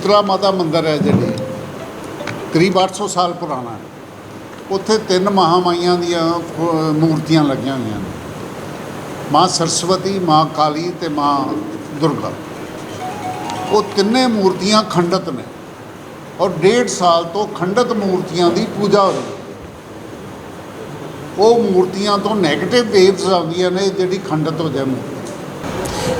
ਸ਼ੀਤਲਾ ਮਾਤਾ ਮੰਦਿਰ ਹੈ ਜਿਹੜੀ। ਕਰੀਬ 800 ਸਾਲ ਪੁਰਾਣਾ ਹੈ। ਉੱਥੇ ਤਿੰਨ ਮਹਾਮਾਈਆਂ ਦੀਆਂ ਮੂਰਤੀਆਂ ਲੱਗੀਆਂ ਹੋਈਆਂ ਨੇ। ਮਾਂ ਸਰਸਵਤੀ, ਮਾਂ ਕਾਲੀ ਤੇ ਮਾਂ ਦੁਰਗਾ। ਉਹ ਤਿੰਨੇ ਮੂਰਤੀਆਂ ਖੰਡਤ ਨੇ। ਔਰ ਡੇਢ ਸਾਲ ਤੋਂ ਖੰਡਿਤ ਮੂਰਤੀਆਂ ਦੀ ਪੂਜਾ ਹੋ ਰਹੀ ਹੈ। ਉਹ ਮੂਰਤੀਆਂ ਤੋਂ 네ਗੇਟਿਵ ਵੇਵਸ ਆਉਂਦੀਆਂ ਨੇ, ਜਿਹੜੀ ਖੰਡਿਤ ਹੋ ਜਾਏ ਮੂਰਤੀ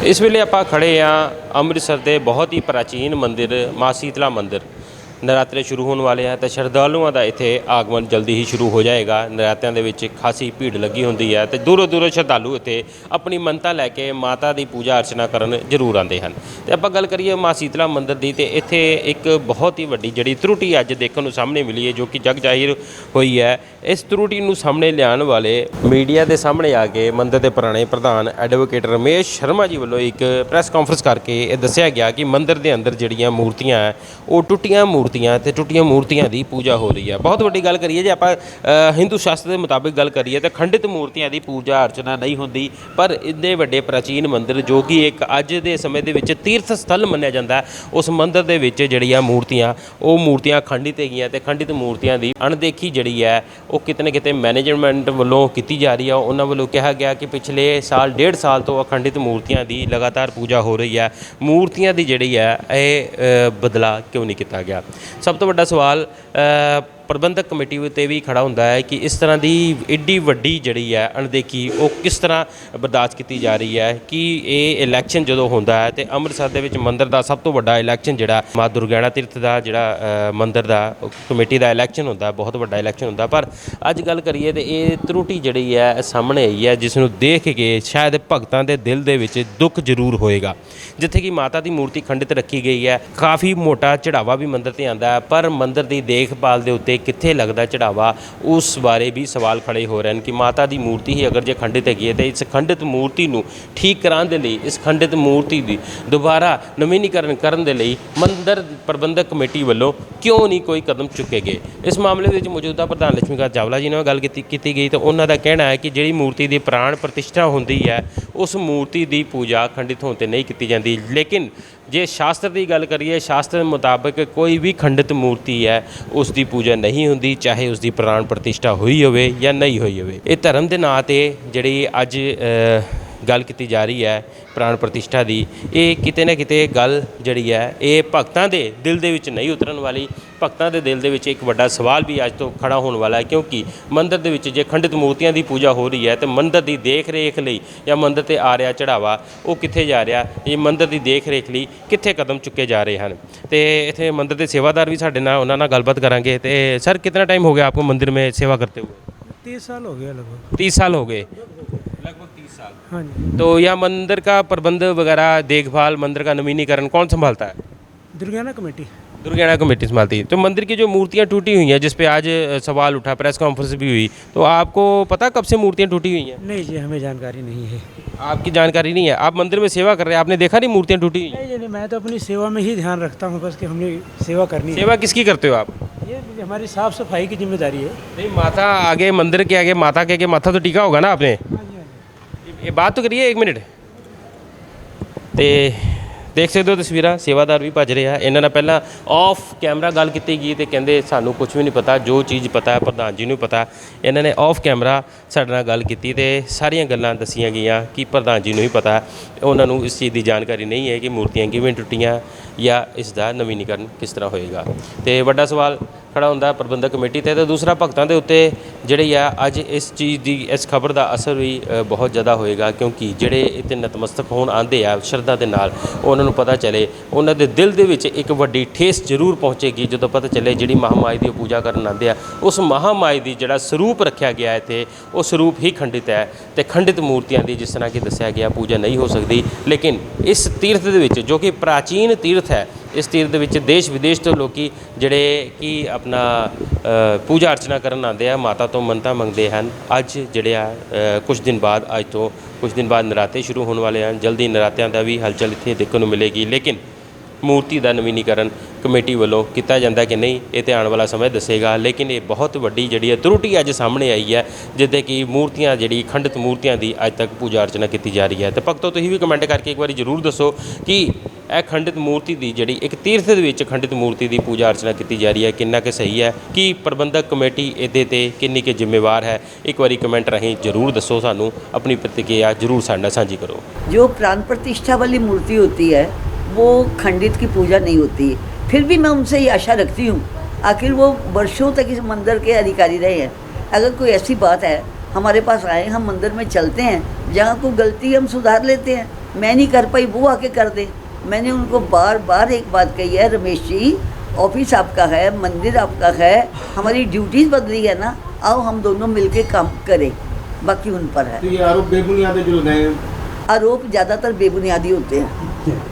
ਇਸ ਵੇਲੇ ਆਪਾਂ ਖੜੇ ਆ ਅੰਮ੍ਰਿਤਸਰ ਦੇ ਬਹੁਤ ਹੀ ਪ੍ਰਾਚੀਨ ਮੰਦਿਰ ਮਾਂ ਸ਼ੀਤਲਾ ਮੰਦਿਰ। ਨਰਾਤਰੇ ਸ਼ੁਰੂ ਹੋਣ ਵਾਲੇ ਆ ਤੇ ਸ਼ਰਧਾਲੂਆਂ ਦਾ ਇੱਥੇ ਆਗਮਨ ਜਲਦੀ ਹੀ ਸ਼ੁਰੂ ਹੋ ਜਾਏਗਾ। ਨਰਾਤਿਆਂ ਦੇ ਵਿੱਚ ਖਾਸੀ ਭੀੜ ਲੱਗੀ ਹੁੰਦੀ ਹੈ ਤੇ ਦੂਰੋਂ ਦੂਰੋਂ ਸ਼ਰਧਾਲੂ ਇੱਥੇ ਆਪਣੀ ਮੰਨਤਾ ਲੈ ਕੇ ਮਾਤਾ ਦੀ ਪੂਜਾ ਅਰਚਨਾ ਕਰਨ ਜ਼ਰੂਰ ਆਉਂਦੇ ਹਨ। ਤੇ ਆਪਾਂ ਗੱਲ ਕਰੀਏ ਮਾਂ ਸ਼ੀਤਲਾ ਮੰਦਿਰ ਦੀ ਤੇ ਇੱਥੇ ਇੱਕ ਬਹੁਤ ਹੀ ਵੱਡੀ ਜਿਹੜੀ ਤਰੁਟੀ ਅੱਜ ਦੇਖਣ ਨੂੰ ਸਾਹਮਣੇ ਮਿਲੀ ਹੈ ਜੋ ਕਿ ਜਗ ਜ਼ਾਹਿਰ ਹੋਈ ਹੈ। ਇਸ ਤਰੁਟੀ ਨੂੰ ਸਾਹਮਣੇ ਲਿਆਉਣ ਵਾਲੇ ਮੀਡੀਆ ਦੇ ਸਾਹਮਣੇ ਆ ਕੇ ਮੰਦਿਰ ਦੇ ਪੁਰਾਣੇ ਪ੍ਰਧਾਨ ਐਡਵੋਕੇਟ ਰਮੇਸ਼ ਸ਼ਰਮਾ ਜੀ ਵੱਲੋਂ ਇੱਕ ਪ੍ਰੈਸ ਕਾਨਫਰੰਸ ਕਰਕੇ ਇਹ ਦੱਸਿਆ ਗਿਆ ਕਿ ਮੰਦਿਰ ਦੇ ਅੰਦਰ ਜਿਹੜੀਆਂ ਮੂਰਤੀਆਂ ਹੈ, ਉਹ ਟੁੱਟੀਆਂ ਮੂਰਤੀਆਂ ਮੂਰਤੀਆਂ ਤੇ ਟੁੱਟੀਆਂ ਮੂਰਤੀਆਂ ਦੀ ਪੂਜਾ ਹੋ ਰਹੀ ਹੈ ਬਹੁਤ ਵੱਡੀ ਗੱਲ ਕਰੀਏ ਜੇ ਆਪਾਂ ਹਿੰਦੂ ਸ਼ਾਸਤਰ ਦੇ ਮੁਤਾਬਿਕ ਗੱਲ ਕਰੀਏ ਤਾਂ ਖੰਡਿਤ ਮੂਰਤੀਆਂ ਦੀ ਪੂਜਾ ਅਰਚਨਾ ਨਹੀਂ ਹੁੰਦੀ ਪਰ ਇੰਨੇ ਵੱਡੇ ਪ੍ਰਾਚੀਨ ਮੰਦਿਰ ਜੋ ਕਿ ਇੱਕ ਅੱਜ ਦੇ ਸਮੇਂ ਦੇ ਵਿੱਚ ਤੀਰਥ ਸਥਲ ਮੰਨਿਆ ਜਾਂਦਾ ਉਸ ਮੰਦਿਰ ਦੇ ਵਿੱਚ ਜਿਹੜੀਆਂ ਮੂਰਤੀਆਂ ਉਹ ਮੂਰਤੀਆਂ ਖੰਡਿਤ ਹੈਗੀਆਂ ਤੇ ਖੰਡਿਤ ਮੂਰਤੀਆਂ ਦੀ ਅਣਦੇਖੀ ਜਿਹੜੀ ਹੈ ਉਹ ਕਿਤੇ ਨਾ ਕਿਤੇ ਮੈਨੇਜਮੈਂਟ ਵੱਲੋਂ ਕੀਤੀ ਜਾ ਰਹੀ ਹੈ ਉਹਨਾਂ ਵੱਲੋਂ ਕਿਹਾ ਗਿਆ ਕਿ ਪਿਛਲੇ ਸਾਲ ਡੇਢ ਸਾਲ ਤੋਂ ਅਖੰਡਿਤ ਮੂਰਤੀਆਂ ਦੀ ਲਗਾਤਾਰ ਪੂਜਾ ਹੋ ਰਹੀ ਹੈ। ਮੂਰਤੀਆਂ ਦੀ ਜਿਹੜੀ ਹੈ ਇਹ ਅ, ਬਦਲਾ ਕਿਉਂ ਨਹੀਂ ਕੀਤਾ ਗਿਆ? ਸਭ ਤੋਂ ਵੱਡਾ ਸਵਾਲ ਅ, ਪ੍ਰਬੰਧਕ ਕਮੇਟੀ ਉਤੇ ਵੀ ਖੜਾ ਹੁੰਦਾ ਹੈ ਕਿ ਇਸ ਤਰ੍ਹਾਂ ਦੀ ਏਡੀ ਵੱਡੀ ਜਿਹੜੀ ਹੈ ਅਣਦੇਖੀ ਉਹ ਕਿਸ ਤਰ੍ਹਾਂ ਬਰਦਾਸ਼ਤ ਕੀਤੀ ਜਾ ਰਹੀ ਹੈ ਕਿ ਇਹ ਇਲੈਕਸ਼ਨ ਜਦੋਂ ਹੁੰਦਾ ਹੈ ਤੇ ਅੰਮ੍ਰਿਤਸਰ ਦੇ ਵਿੱਚ ਮੰਦਿਰ ਦਾ ਸਭ ਤੋਂ ਵੱਡਾ ਇਲੈਕਸ਼ਨ ਜਿਹੜਾ ਮਾਂ ਦੁਰਗਿਆਣਾ ਤੀਰਥ ਦਾ ਜਿਹੜਾ ਅ, ਮੰਦਿਰ ਦਾ ਕਮੇਟੀ ਦਾ ਇਲੈਕਸ਼ਨ ਹੁੰਦਾ ਬਹੁਤ ਵੱਡਾ ਇਲੈਕਸ਼ਨ ਹੁੰਦਾ ਪਰ ਅੱਜ ਗੱਲ ਕਰੀਏ ਤੇ ਇਹ ਤਰੁਟੀ ਜਿਹੜੀ ਹੈ ਸਾਹਮਣੇ ਆਈ ਹੈ ਜਿਸ ਨੂੰ ਦੇਖ ਕੇ ਸ਼ਾਇਦ ਭਗਤਾਂ ਦੇ ਦਿਲ ਦੇ ਵਿੱਚ ਦੁੱਖ ਜ਼ਰੂਰ ਹੋਏਗਾ। ਜਿੱਥੇ ਕਿ ਮਾਤਾ ਦੀ ਮੂਰਤੀ ਖੰਡਿਤ ਰੱਖੀ ਗਈ ਹੈ ਕਾਫੀ ਮੋਟਾ ਚੜਾਵਾ ਵੀ ਮੰਦਿਰ ਤੇ ਆਂਦਾ ਹੈ ਪਰ ਮੰਦਿਰ ਦੀ ਦੇਖਭਾਲ ਦੇ ਉੱਤੇ ਕਿੱਥੇ ਲੱਗਦਾ ਚੜਾਵਾ, ਉਸ ਬਾਰੇ ਵੀ ਸਵਾਲ ਖੜੇ ਹੋ ਰਹੇ ਹਨ ਕਿ ਮਾਤਾ ਦੀ ਮੂਰਤੀ ਹੀ ਅਗਰ ਜੇ ਖੰਡਿਤ ਹੈਗੀ ਹੈ, ਤੇ ਇਸ ਖੰਡਿਤ ਮੂਰਤੀ ਨੂੰ ਠੀਕ ਕਰਾਉਣ ਦੇ ਲਈ, ਇਸ ਖੰਡਿਤ ਮੂਰਤੀ ਦੀ ਦੁਬਾਰਾ ਨਵੀਨੀਕਰਨ ਕਰਨ ਦੇ ਲਈ ਮੰਦਰ ਪ੍ਰਬੰਧਕ ਕਮੇਟੀ ਵੱਲੋਂ ਕਿਉਂ ਨਹੀਂ ਕੋਈ ਕਦਮ ਚੁੱਕੇ ਗਏ? ਇਸ ਮਾਮਲੇ ਵਿੱਚ ਮੌਜੂਦਾ ਪ੍ਰਧਾਨ ਲక్ష్ਮੀਕਾਂਤ ਚਾਵਲਾ ਜੀ ਨਾਲ ਗੱਲ ਕੀਤੀ ਕੀਤੀ ਗਈ, ਤਾਂ ਉਹਨਾਂ ਦਾ ਕਹਿਣਾ ਹੈ ਕਿ ਜਿਹੜੀ ਮੂਰਤੀ ਦੀ ਪ੍ਰਾਣ ਪ੍ਰਤਿਸ਼ਠਾ ਹੁੰਦੀ ਹੈ, ਉਸ ਮੂਰਤੀ ਦੀ ਪੂਜਾ ਖੰਡਿਤ ਹੋਣ ਤੇ ਨਹੀਂ ਕੀਤੀ ਜਾਂਦੀ, ਲੇਕਿਨ ਜੇ ਸ਼ਾਸਤਰ ਦੀ ਗੱਲ ਕਰੀਏ, ਸ਼ਾਸਤਰ ਦੇ ਮੁਤਾਬਕ ਕੋਈ ਵੀ ਖੰਡਿਤ ਮੂਰਤੀ ਹੈ ਉਸ ਦੀ ਪੂਜਾ ਨਹੀਂ ਹੁੰਦੀ, ਚਾਹੇ ਉਸ ਦੀ ਪ੍ਰਾਣ ਪ੍ਰਤਿਸ਼ਠਾ ਹੋਈ ਹੋਵੇ ਜਾਂ ਨਹੀਂ ਹੋਈ ਹੋਵੇ। ਇਹ ਧਰਮ ਦੇ ਨਾਂ ਤੇ ਜਿਹੜੀ ਅੱਜ ਗੱਲ ਕੀਤੀ ਜਾ ਰਹੀ ਹੈ, ਪ੍ਰਾਣ ਪ੍ਰਤਿਸ਼ਠਾ ਦੀ, ਇਹ ਕਿਤੇ ਨਾ ਕਿਤੇ ਗੱਲ ਜਿਹੜੀ ਹੈ, ਇਹ ਭਗਤਾਂ ਦੇ ਦਿਲ ਦੇ ਵਿੱਚ ਨਹੀਂ ਉਤਰਨ ਵਾਲੀ ਭਗਤਾਂ ਦੇ ਦਿਲ ਦੇ ਵਿੱਚ ਇੱਕ ਵੱਡਾ ਸਵਾਲ ਵੀ ਅੱਜ ਤੋਂ ਖੜਾ ਹੋਣ ਵਾਲਾ ਹੈ ਕਿਉਂਕਿ ਮੰਦਿਰ ਦੇ ਵਿੱਚ ਜੇ ਖੰਡਿਤ ਮੂਰਤੀਆਂ ਦੀ ਪੂਜਾ ਹੋ ਰਹੀ ਹੈ ਤੇ ਮੰਦਿਰ ਦੀ ਦੇਖ ਰੇਖ ਲਈ ਜਾਂ ਮੰਦਿਰ ਤੇ ਆ ਰਿਹਾ ਚੜਾਵਾ ਉਹ ਕਿੱਥੇ ਜਾ ਰਿਹਾ ਇਹ ਮੰਦਿਰ ਦੀ ਦੇਖ ਰੇਖ ਲਈ ਕਿੱਥੇ ਕਦਮ ਚੁੱਕੇ ਜਾ ਰਹੇ ਹਨ ਤੇ ਇੱਥੇ ਮੰਦਿਰ ਦੇ ਸੇਵਾਦਾਰ ਵੀ ਸਾਡੇ ਨਾਲ ਉਹਨਾਂ ਨਾਲ ਗੱਲਬਾਤ ਕਰਾਂਗੇ ਤੇ ਸਰ ਕਿੰਨਾ टाइम हो गया आपको मंदिर में सेवा करते हुए तीस साल हो गया लगभग तीस साल हो गए लगभग तीस साल हाँ जी तो यह मंदिर का प्रबंध वगैरह देखभाल मंदिर का नवीनीकरण कौन संभालता है दुर्गाना कमेटी दुर्गाणा कमेटी संभालती है। तो मंदिर की जो मूर्तियाँ टूटी हुई हैं जिसपे आज सवाल उठा प्रेस कॉन्फ्रेंस भी हुई तो आपको पता कब से मूर्तियाँ टूटी हुई हैं? नहीं जी हमें जानकारी नहीं है। आपकी जानकारी नहीं है? आप मंदिर में सेवा कर रहे हैं आपने देखा नहीं मूर्तियाँ टूटी हुई नहीं, मैं तो अपनी सेवा में ही ध्यान रखता हूँ बस कि हमने सेवा करनी सेवा किसकी करते हो आप? ये हमारी साफ़ सफ़ाई की ज़िम्मेदारी है। नहीं माथा आगे मंदिर के आगे माता के आगे माथा तो टीका होगा ना आपने? हाँ हाँ ये बात तो करिए एक मिनट। ਦੇਖ ਸਕਦੇ ਹੋ ਤਸਵੀਰਾਂ, ਸੇਵਾਦਾਰ ਵੀ ਭੱਜ ਰਿਹਾ ਇਹਨਾਂ ਨਾਲ ਪਹਿਲਾਂ ਆਫ ਕੈਮਰਾ ਗੱਲ ਕੀਤੀ ਗਈ ਤੇ ਕਹਿੰਦੇ ਸਾਨੂੰ ਕੁਝ ਵੀ ਨਹੀਂ ਪਤਾ, ਜੋ ਚੀਜ਼ ਪਤਾ ਹੈ, ਪ੍ਰਧਾਨ ਜੀ ਨੂੰ ਪਤਾ। ਇਹਨਾਂ ਨੇ ਆਫ ਕੈਮਰਾ ਸਾਡੇ ਨਾਲ ਗੱਲ ਕੀਤੀ ਤੇ ਸਾਰੀਆਂ ਗੱਲਾਂ ਦੱਸੀਆਂ ਗਈਆਂ ਕਿ ਪ੍ਰਧਾਨ ਜੀ ਨੂੰ ਹੀ ਪਤਾ। ਉਹਨਾਂ ਨੂੰ ਇਸ ਚੀਜ਼ ਦੀ ਜਾਣਕਾਰੀ ਨਹੀਂ ਹੈ ਕਿ ਮੂਰਤੀਆਂ ਕਿਵੇਂ ਟੁੱਟੀਆਂ ਜਾਂ ਇਸ ਦਾ ਨਵੀਨੀਕਰਨ ਕਿਸ ਤਰ੍ਹਾਂ ਹੋਏਗਾ। ਤੇ ਵੱਡਾ ਸਵਾਲ ਖੜਾ ਹੁੰਦਾ ਪ੍ਰਬੰਧਕ ਕਮੇਟੀ ਤੇ ਤੇ ਦੂਸਰਾ ਭਗਤਾਂ ਦੇ ਉੱਤੇ ਜਿਹੜੀ ਆ, ਅੱਜ ਇਸ ਚੀਜ਼ ਦੀ, ਇਸ ਖਬਰ ਦਾ ਅਸਰ ਵੀ ਬਹੁਤ ਜ਼ਿਆਦਾ ਹੋਏਗਾ ਕਿਉਂਕਿ ਜਿਹੜੇ ਇੱਥੇ ਨਤਮਸਤਕ ਹੋਣ ਆਂਦੇ ਆ ਸ਼ਰਧਾ ਦੇ ਨਾਲ, ਉਹਨਾਂ ਨੂੰ ਪਤਾ ਚਲੇ, ਉਹਨਾਂ ਦੇ ਦਿਲ ਦੇ ਵਿੱਚ ਇੱਕ ਵੱਡੀ ਠੇਸ ਜ਼ਰੂਰ ਪਹੁੰਚੇਗੀ ਜਦੋਂ ਪਤਾ ਚੱਲੇ ਜਿਹੜੀ ਮਹਾਮਾਈ ਦੀ ਉਹ ਪੂਜਾ ਕਰਨ ਆਂਦੇ ਆ। ਉਸ ਮਹਾਮਾਈ ਦੀ ਜਿਹੜਾ ਸਰੂਪ ਰੱਖਿਆ ਗਿਆ ਇੱਥੇ, ਉਹ ਸਰੂਪ ਹੀ ਖੰਡਿਤ ਹੈ ਤੇ ਖੰਡਿਤ ਮੂਰਤੀਆਂ ਦੀ ਜਿਸ ਤਰ੍ਹਾਂ ਕਿ ਦੱਸਿਆ ਗਿਆ, ਪੂਜਾ ਨਹੀਂ ਹੋ ਸਕਦੀ। ਲੇਕਿਨ ਇਸ ਤੀਰਥ ਦੇ ਵਿੱਚ ਜੋ ਕਿ ਪ੍ਰਾਚੀਨ ਤੀਰਥ ਹੈ ਇਸ ਤੀਰਥ ਦੇ ਵਿੱਚ ਦੇਸ਼ ਵਿਦੇਸ਼ ਤੋਂ ਲੋਕੀ ਜਿਹੜੇ ਕਿ ਆਪਣਾ ਪੂਜਾ ਅਰਚਨਾ ਕਰਨ ਆਉਂਦੇ ਆ, ਮਾਤਾ ਤੋਂ ਮੰਨਤਾਂ ਮੰਗਦੇ ਹਨ। ਅੱਜ ਜਿਹੜੇ ਆ ਕੁਝ ਦਿਨ ਬਾਅਦ, ਅੱਜ ਤੋਂ ਕੁਝ ਦਿਨ ਬਾਅਦ ਨਰਾਤੇ ਸ਼ੁਰੂ ਹੋਣ ਵਾਲੇ ਹਨ। ਜਲਦੀ ਨਰਾਤਿਆਂ ਦਾ ਵੀ ਹਲਚਲ ਇੱਥੇ ਦੇਖਣ ਨੂੰ ਮਿਲੇਗੀ। ਲੇਕਿਨ ਮੂਰਤੀ ਦਾ ਨਵੀਨੀਕਰਨ ਕਮੇਟੀ ਵੱਲੋਂ ਕੀਤਾ ਜਾਂਦਾ ਕਿ ਨਹੀਂ, ਇਹ ਤੇ ਆਉਣ ਵਾਲਾ ਸਮਾਂ ਦੱਸੇਗਾ। ਲੇਕਿਨ ਇਹ ਬਹੁਤ ਵੱਡੀ ਜਿਹੜੀ ਹੈ ਤਰੁਟੀ ਅੱਜ ਸਾਹਮਣੇ ਆਈ ਹੈ ਜਿੱਦੇ ਕਿ ਮੂਰਤੀਆਂ ਜਿਹੜੀ, ਖੰਡਿਤ ਮੂਰਤੀਆਂ ਦੀ ਅੱਜ ਤੱਕ ਪੂਜਾ ਅਰਚਨਾ ਕੀਤੀ ਜਾ ਰਹੀ ਹੈ। ਤੇ ਭਗਤੋ, ਤੁਸੀਂ ਵੀ ਕਮੈਂਟ ਕਰਕੇ ਇੱਕ ਵਾਰੀ ਜ਼ਰੂਰ ਦੱਸੋ ਕਿ ਇਹ ਖੰਡਿਤ ਮੂਰਤੀ ਦੀ ਜਿਹੜੀ ਇੱਕ ਤੀਰਥ ਦੇ ਵਿੱਚ ਖੰਡਿਤ ਮੂਰਤੀ ਦੀ ਪੂਜਾ ਅਰਚਨਾ ਕੀਤੀ ਜਾ ਰਹੀ ਹੈ ਕਿੰਨਾ ਕਿ ਸਹੀ ਹੈ ਕੀ ਪ੍ਰਬੰਧਕ ਕਮੇਟੀ ਇਹਦੇ ਤੇ ਕਿੰਨੀ ਕਿ ਜ਼ਿੰਮੇਵਾਰ ਹੈ ਇੱਕ ਵਾਰੀ ਕਮੈਂਟ ਰਾਹੀਂ ਜ਼ਰੂਰ ਦੱਸੋ ਸਾਨੂੰ ਆਪਣੀ ਪ੍ਰਤੀਕਿਰਿਆ ਜ਼ਰੂਰ ਸਾਡੇ ਨਾਲ ਸਾਂਝੀ ਕਰੋ जो प्राण प्रतिष्ठा वाली मूर्ति होती है वो खंडित की पूजा नहीं होती फिर भी मैं उनसे ये आशा रखती हूँ आखिर वो वर्षों तक इस मंदिर के अधिकारी रहे हैं अगर कोई ऐसी बात है हमारे पास आए हम मंदिर में चलते हैं जहाँ कोई गलती हम सुधार लेते हैं मैं नहीं कर पाई वो आके कर दे मैंने उनको बार बार एक बात कही है रमेश जी ऑफ़िस आपका है मंदिर आपका है हमारी ड्यूटीज़ बदली है ना आओ हम दोनों मिलके काम करें बाकी उन पर है। तो ये आरोप बेबुनियाद है जो लगाए आरोप ज़्यादातर बेबुनियादी होते हैं।